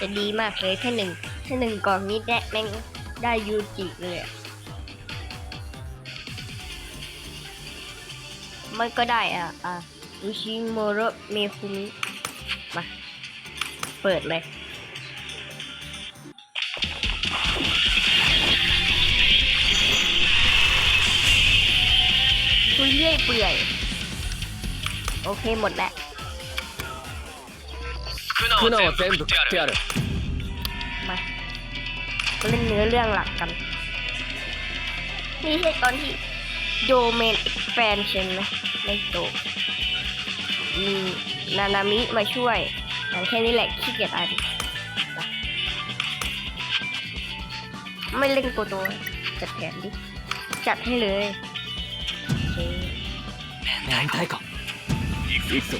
จะดีมากเลยถ้าหนึ่งถ้าหนึ่งกล่องนี้ได้แม่งได้ยูจิเลยมันก็ได้อะอะอุชิโมโรเมคุมิมา เปิดเลยคุยเรื่อยเปื่อย โอเคหมดแล้ว クナは全部食ってやる มาเล่นเนื้อเรื่องหลักกัน นี่ใช่ตอนที่โดเมน expansion ไหมในโตมีนานามิมาช่วยอย่างแค่นี้แหละขี้เกียจอ่านไม่เล่นโกโตจัดแผนดิ จัดให้เลยโอเค やりたいか行くぞ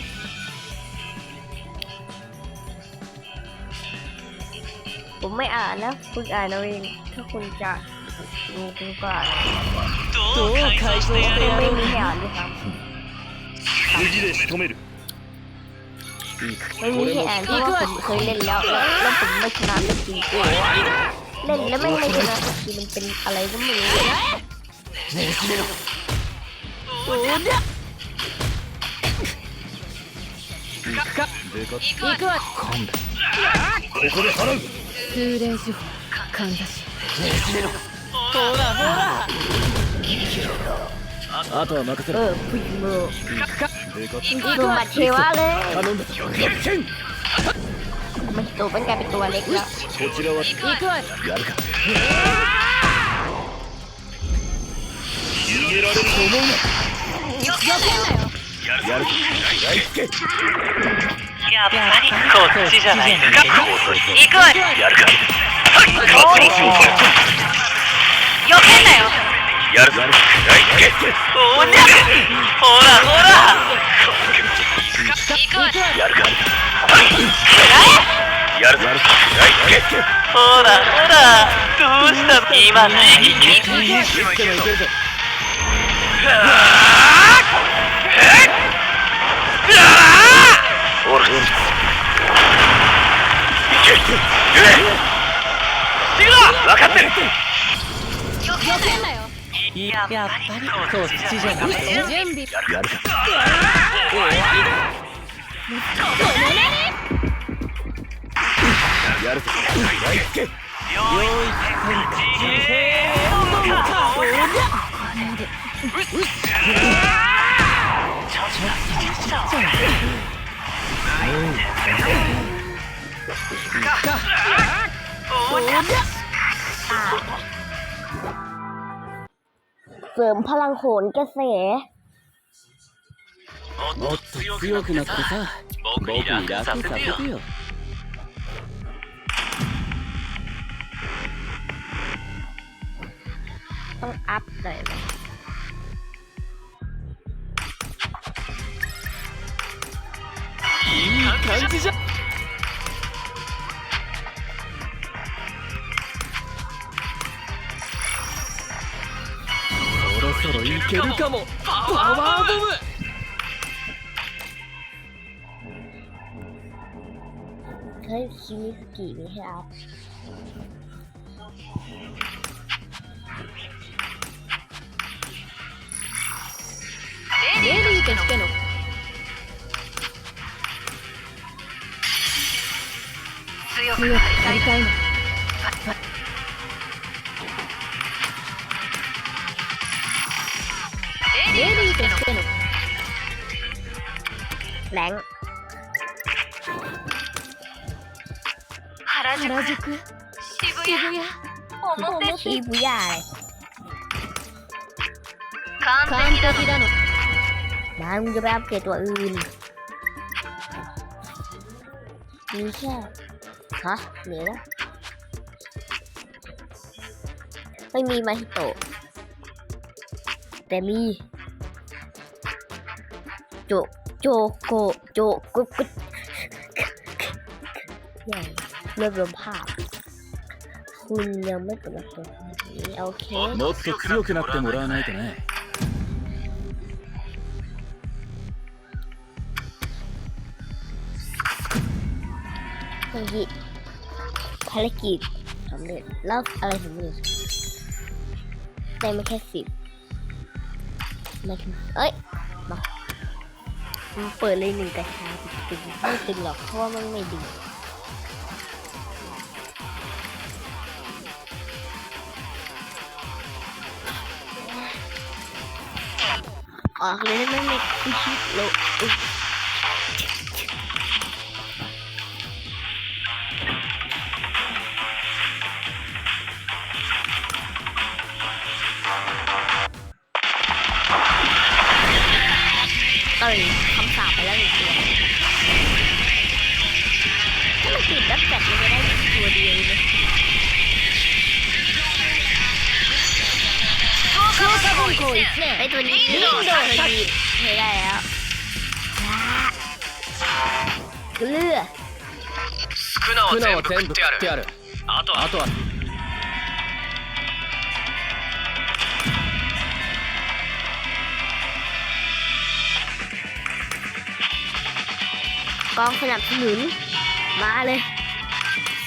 ไม่อ่านนะ คุณอ่านเอาเอง ถ้าคุณจะดูคุณก็อ่าน どう改造して คือ や ไม่ る มีให้อ่านด้วยซ้ 無事で仕留めるいいか ำไม่มีให้อ่านเพราะว่าผมเคยเล่นแล้วแล้วแล้วผมไม่ชนะไม่จริงเล่นแล้วไม่ไม่ชนะสักทีมันเป็นอะไรก็ไม่รู้ ねじれろโอ้เนี่ย 行くかでか行くわ今度ここで払う 空冷時かんざしねじれろほらほらあとは任せ เอ ろ อผู้หญิงมือ 行くかでか ดูมาเทวะเลย 頼んだ6点 มันโตเป็นกลายเป็นตัวเล็กแล้ว こちらは行くわやるか逃げられると思うなやるかやりつけ やっぱりこっちじゃないか行くわよやるかはい勝つもよけんなよやるぞいゲおにゃほらほら行くわやるかくらえやるぞいゲほらほらどうした今ね行くぞはあ通る行け行け行く分かってる気けんなよやっぱりこっちじゃなくて準備やるかこの波やるぞやいけ用意せん。かおらうっうっ เสริมพลังโหนกระแส もっと強くなってさ僕に楽させてよ ต้องอัพเลย いい感じじゃそろそろいけるかも。パワーボム。可以洗衣服给一下。レディーとしての Clear. Ready, go now. Ready, go now. Lạng. 原宿渋谷表渋谷完璧だのなんでばっけとはうーによいしょ ฮะเดี๋ยวนะไม่มีมาฮิโตะแต่มี โจ โจโก โจกุกุดใหญ่รวบรวมภาพ คุณยังไม่กดรับตัวนี้โอเค もっと強くなってもらわないとね เมื่อกี้ ภารกิจสำเร็จแล้วอะไรสำเร็จได้มาแค่สิบมาถึงเอ้ยมาเปิดเลยหนึ่งกระชาตึงไม่ตึงหรอกเพราะว่ามันไม่ดีออกเลยไม่ไม่ไม่คิดโลอุ๊ เกลือ 少なは船全部は全部食ってやる食ってやるあとはあとは กองสนับสนุน มาเลย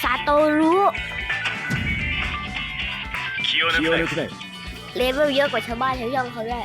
ซาโตรุ 気を抜くなよ気を抜くなよ เลเวลเยอะกว่าชาวบ้านชาวช่องเขาด้วย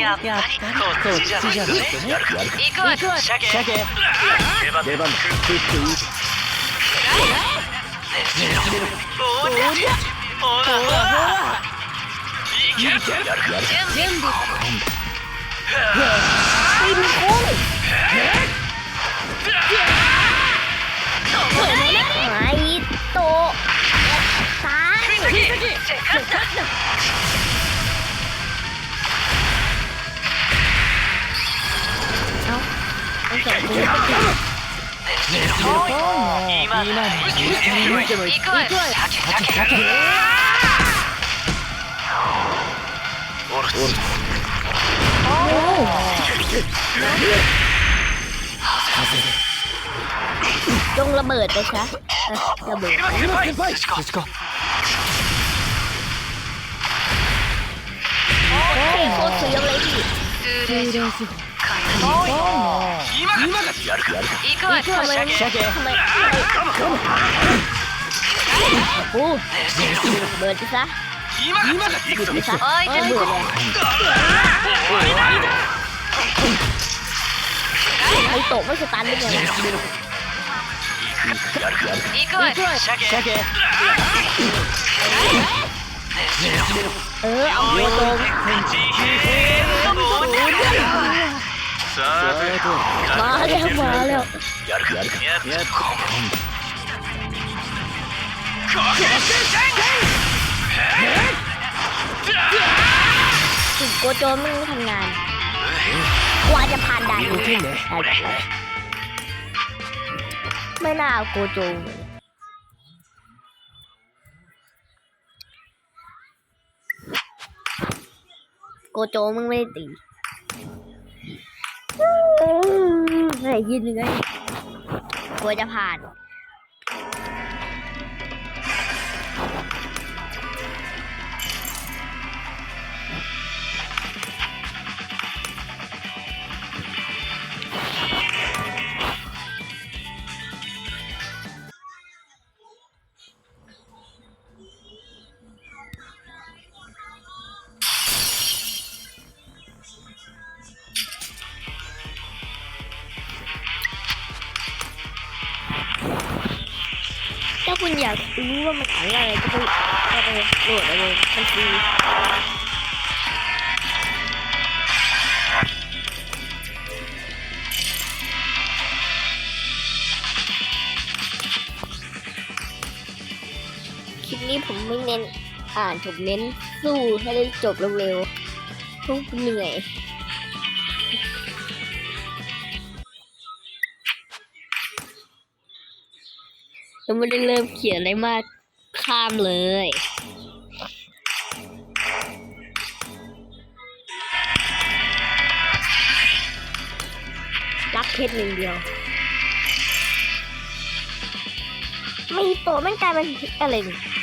やっぱりこっちじゃないですね行くわ行く出番鮭出番出番クックック絶妙おりゃほらほらいける準備準備いるほうはいっとやったー。ต้องใส่ตัวนี้ 今の行くわ行くわจงระเบิดไปซะเออระเบิด 先輩確か โอ้ยโคตรเสียวเลยพี่ 充電する 今がやるやる行くわ行くわทำไม シャケ ทำไมโอ้เบิดไปซะ 今が行くぞ ไปซะ 相手 เบิดเลยไอโตะไม่สตันได้ไงวะ 行くわ行くわシャケシャケ เออเอาไปตรง さて มาแล้วมาแล้วถึงโกโจมึงไม่ทำงานกว่าจะผ่านด่านนี้ไม่น่าโกโจเโกโจมึงไม่ตี ไหนยินเลยกลัวจะผ่าน รู้ว่ามันอ่านว่าอะไรก็ไปก็ไปโหลดเอาเลยมันฟรีคลิปนี้ผมไม่เน้นอ่านผมเน้นสู้ให้ได้จบเร็วๆทุกเหนื่อย ยังไม่ได้เริ่มเขียนอะไรมากข้ามเลย รักเพชรหนึ่งเดียวไม่โตไม่งกลายเป็นอะไรนี่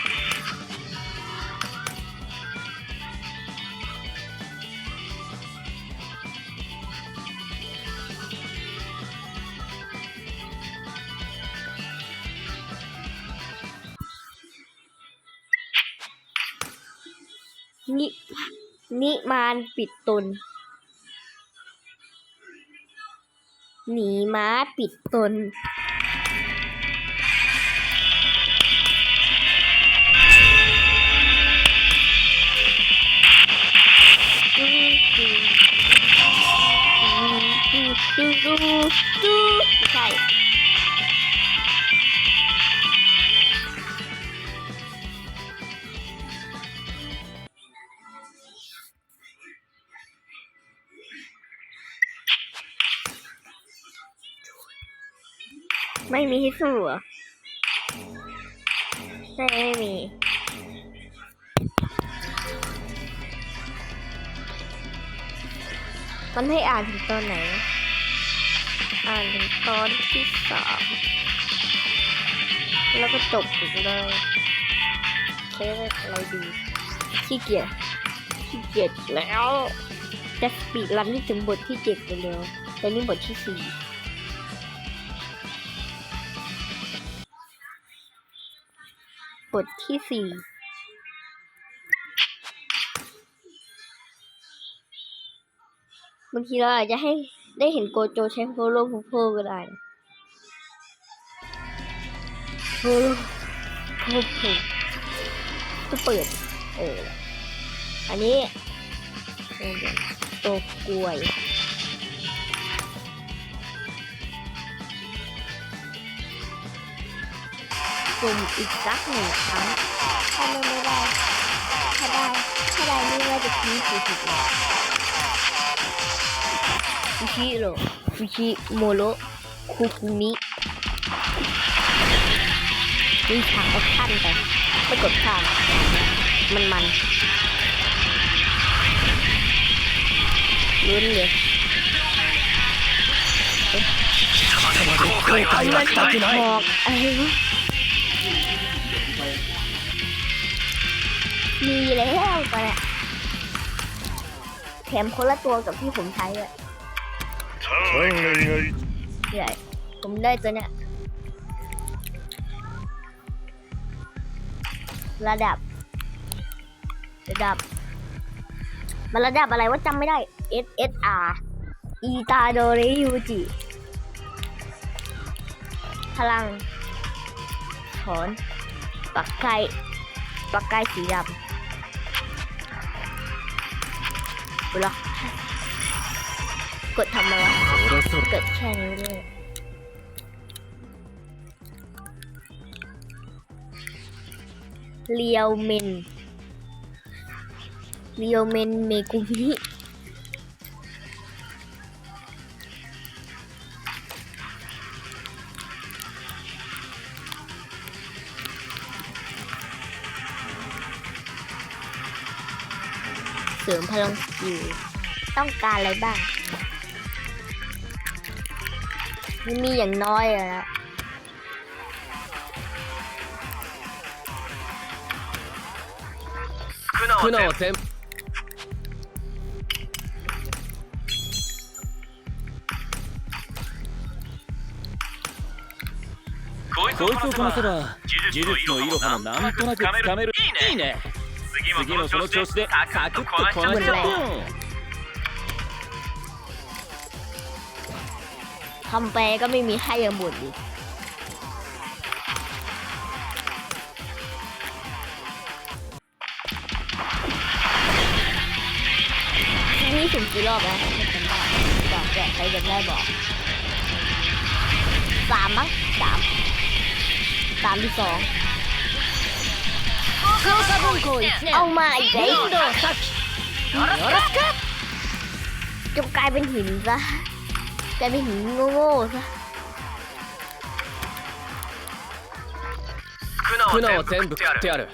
นิมานปิดตน หนีม้าปิดตนใช่ สู้เหรอไม่ไม่มีมันให้อ่านถึงตอนไหน อ่านถึงตอนที่สามแล้วก็จบถึงเลยใช้อะไรดี ขี้เกียจ ขี้เกียจแล้ว จะปีดรันที่ถึงบทที่เจ็ดเร็วแต่นี่บทที่สี่ บทที่สี่บางทีเราอาจจะให้ได้เห็นโกโจใช้โพโลโพโพก็ได้โพโลโพโพก็เปิด เออ อันนี้ตัวกล้วยุ่มอีกสักหนึ่งครั้งถ้าเล่นไม่ได้ถ้าได้ถ้าได้นี่ว่าจะพีชผิดเลยฟูชิโร่ฟูชิโมโรคุคุมิมีฉากออคชั่นไปไปกดข้ามมันมันลุ้นเลยทำไมถึงหอกอะไรวะ มีแล้วไปแถมคนละตัวกับที่ผมใช้อะใหญ่ผมได้ตัวเนี้ยระดับ ระดับ มันระดับอะไรวะจำไม่ได้ S S R อีตาโดเรยูจิพลังถอนปักไก่ปักไก่สีดำ บล็อกกดทำอะไรเกิดแค่นี้เลยเรียวเมนเรียวเมนเมกุมิ เสริมพลังสกิลต้องการอะไรบ้าง มันมีอย่างน้อยอะนะ 苦悩は苦悩全こいつをこいつをこなせばば呪術のイロハもなんとなくつかめるいいね 次のその調子でサクッとこなしちゃっทำไปก็ไม่มีให้ยังบ่นอีกนี่ถึงกี่รอบแล้วไม่จำได้บอกแกใครจะได้บอกสามมั้งสามสามที่สอง 福岡文庫1年 เอามาอีกแล้ว 遠藤咲よろしく จงกลายเป็นหินซะกลายเป็นหินโง่ๆซะ クナクナは全は全部部食っやる食っててやる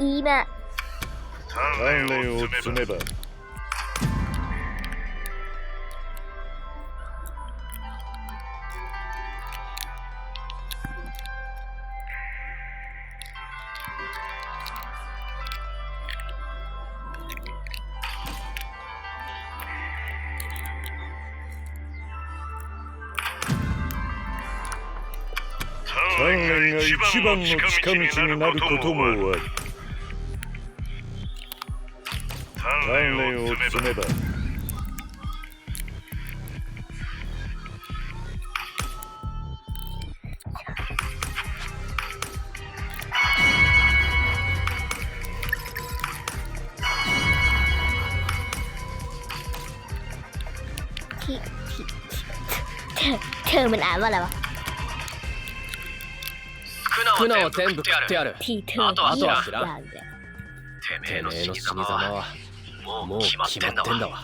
いいな鍛錬を積めば。鍛錬が一番の近道になることもある錬を積めばที่ที่เธอเธอมันอ่านว่าอะไรวะ クナクナはは全部全部食っやる食っててやる ที่เธอ あとは知らんอย่างเดียว てめてめえのえの死に死に様様はは もうもう決まっ決てんだわまってんだわ